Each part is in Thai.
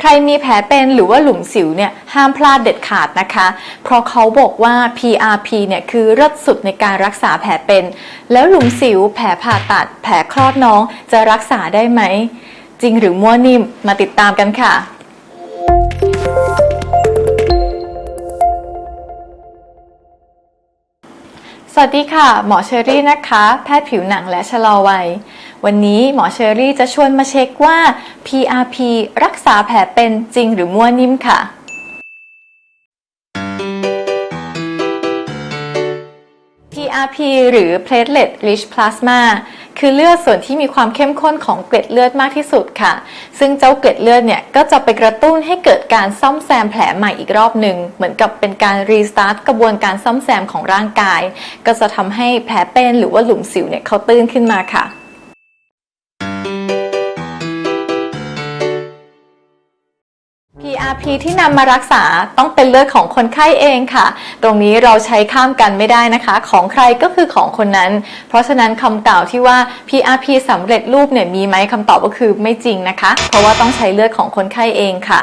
ใครมีแผลเป็นหรือว่าหลุมสิวเนี่ยห้ามพลาดเด็ดขาดนะคะ เพราะเขาบอกว่า PRP เนี่ยคือเลิศสุดในการรักษาแผลเป็น แล้วหลุมสิว แผลผ่าตัด แผลคลอดน้องจะรักษาได้ไหม จริงหรือมั่วนิ่มมาติดตามกันค่ะ วัสดีค่ะ หมอเชอรี่นะคะ แพทย์ผิวหนังและชะลอวัย วันนี้หมอเชอรี่จะชวนมาเช็คว่า PRP รักษาแผลเป็นจริงหรือมั่วนิ่มค่ะ PRP หรือ platelet rich plasma คือเลือดส่วนที่มีความเข้มข้นของเกล็ดเลือดมากที่สุดค่ะ ซึ่งเจ้าเกล็ดเลือดเนี่ยก็จะไปกระตุ้นให้เกิดการซ่อมแซมแผลใหม่อีกรอบหนึ่งเหมือนกับเป็นการรีสตาร์ทกระบวนการซ่อมแซมของร่างกาย ก็จะทำให้แผลเป็นหรือว่าหลุมสิวเนี่ยเขาตื้นขึ้นมาค่ะ PRP ที่นำมารักษาต้องเป็นเลือดของคนไข้เองค่ะ ตรงนี้เราใช้ข้ามกันไม่ได้นะคะ ของใครก็คือของคนนั้น เพราะฉะนั้นคำกล่าวที่ว่า PRP สำเร็จรูปเนี่ยมีไหมคำตอบก็คือไม่จริงนะคะ เพราะว่าต้องใช้เลือดของคนไข้เองค่ะ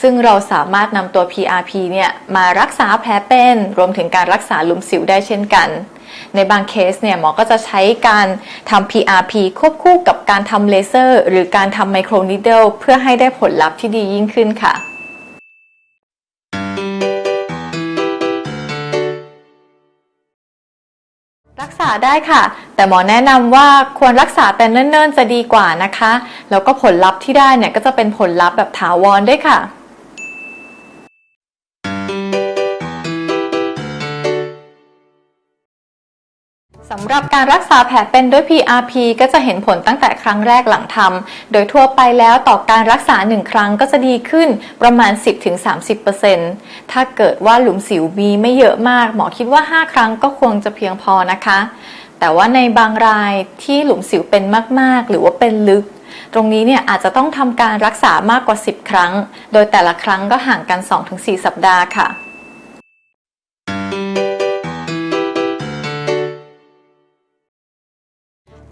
ซึ่งเราสามารถนำตัว PRP เนี่ยมารักษาแผลเป็น รวมถึงการรักษาลุมสิวได้เช่นกัน ในบางเคสเนี่ยหมอก็จะใช้การทำ PRP ควบคู่กับการทำเลเซอร์ หรือการทำไมโครนิดเดิลเพื่อให้ได้ผลลัพธ์ที่ดียิ่งขึ้นค่ะ ษาได้ค่ะ แต่หมอแนะนำว่าควรรักษาแต่เนิ่นๆจะดีกว่านะคะ แล้วก็ผลลัพธ์ที่ได้เนี่ยก็จะเป็นผลลัพธ์แบบถาวรด้วยค่ะ สำหรับการรักษาแผลเป็นด้วย PRP ก็จะเห็นผลตั้งแต่ครั้งแรกหลังทำ โดยทั่วไปแล้วต่อการรักษา 1 ครั้งก็จะดีขึ้นประมาณ 10-30%ถ้าเกิดว่าหลุมสิวมีไม่เยอะมาก หมอคิดว่า 5 ครั้งก็ควรจะเพียงพอนะคะ แต่ว่าในบางรายที่หลุมสิวเป็นมาก ๆ หรือว่าเป็นลึก ตรงนี้เนี่ยอาจจะต้องทำการรักษามากกว่า 10 ครั้ง โดยแต่ละครั้งก็ห่างกัน 2-4 สัปดาห์ค่ะ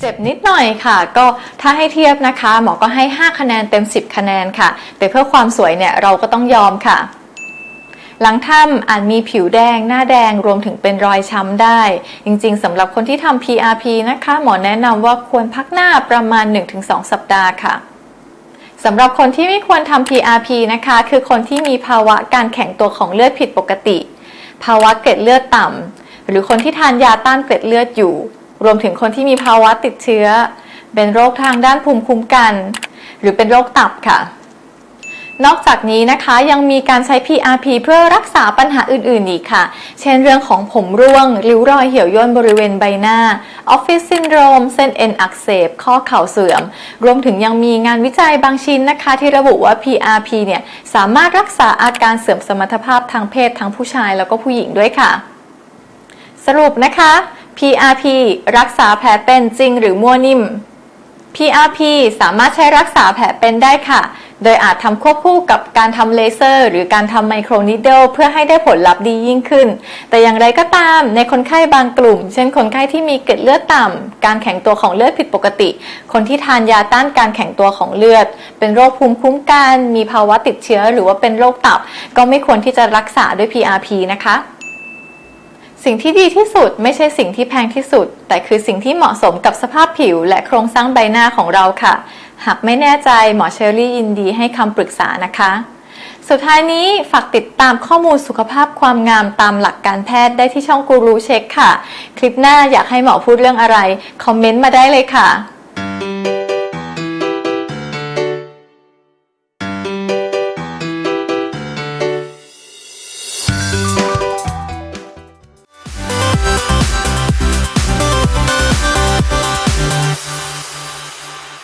เจ็บนิดหน่อยค่ะ ก็ถ้าให้เทียบนะคะ หมอก็ให้ 5 คะแนนเต็ม 10 คะแนนค่ะ แต่เพื่อความสวยเนี่ยเราก็ต้องยอมค่ะ หลังทำอาจมีผิวแดง หน้าแดงรวมถึงเป็นรอยช้ำได้ จริงๆสำหรับคนที่ทำ PRP นะคะ หมอแนะนำว่าควรพักหน้าประมาณ 1-2 สัปดาห์ค่ะสำหรับคนที่ไม่ควรทำ PRP นะคะ คือคนที่มีภาวะการแข็งตัวของเลือดผิดปกติ ภาวะเกล็ดเลือดต่ำหรือคนที่ทานยาต้านเกล็ดเลือดอยู่ รวมถึงคนที่มีภาวะติดเชื้อ เป็นโรคทางด้านภูมิคุ้มกัน หรือเป็นโรคตับค่ะ นอกจากนี้นะคะยังมีการใช้ PRP เพื่อรักษาปัญหาอื่น ๆ อีกค่ะ เช่นเรื่องของผมร่วง ริ้วรอยเหี่ยวย่นบริเวณใบหน้าออฟฟิศซินโดรม เส้นเอ็นอักเสบ ข้อเข่าเสื่อม รวมถึงยังมีงานวิจัยบางชิ้นนะคะ ที่ระบุว่า PRP เนี่ยสามารถรักษาอาการเสื่อมสมรรถภาพทางเพศทั้งผู้ชายแล้วก็ผู้หญิงด้วยค่ะ สรุปนะคะ PRP รักษาแผลเป็นจริงหรือมั่วนิ่ม PRP สามารถใช้รักษาแผลเป็นได้ค่ะ โดยอาจทำควบคู่กับการทำเลเซอร์ หรือการทำไมโครนิดเดิลเพื่อให้ได้ผลลัพธ์ดียิ่งขึ้น แต่อย่างไรก็ตามในคนไข้บางกลุ่ม เช่นคนไข้ที่มีเกล็ดเลือดต่ำ การแข็งตัวของเลือดผิดปกติ คนที่ทานยาต้านการแข็งตัวของเลือด เป็นโรคภูมิคุ้มกัน มีภาวะติดเชื้อ หรือว่าเป็นโรคตับ ก็ไม่ควรที่จะรักษาด้วย PRP นะคะ สิ่งที่ดีที่สุดไม่ใช่สิ่งที่แพงที่สุด แต่คือสิ่งที่เหมาะสมกับสภาพผิว และโครงสร้างใบหน้าของเราค่ะ หากไม่แน่ใจหมอเชอรี่ยินดีให้คำปรึกษานะคะ สุดท้ายนี้ฝากติดตามข้อมูลสุขภาพความงามตามหลักการแพทย์ได้ที่ช่องกูรูเช็คค่ะ คลิปหน้าอยากให้หมอพูดเรื่องอะไร คอมเมนต์มาได้เลยค่ะ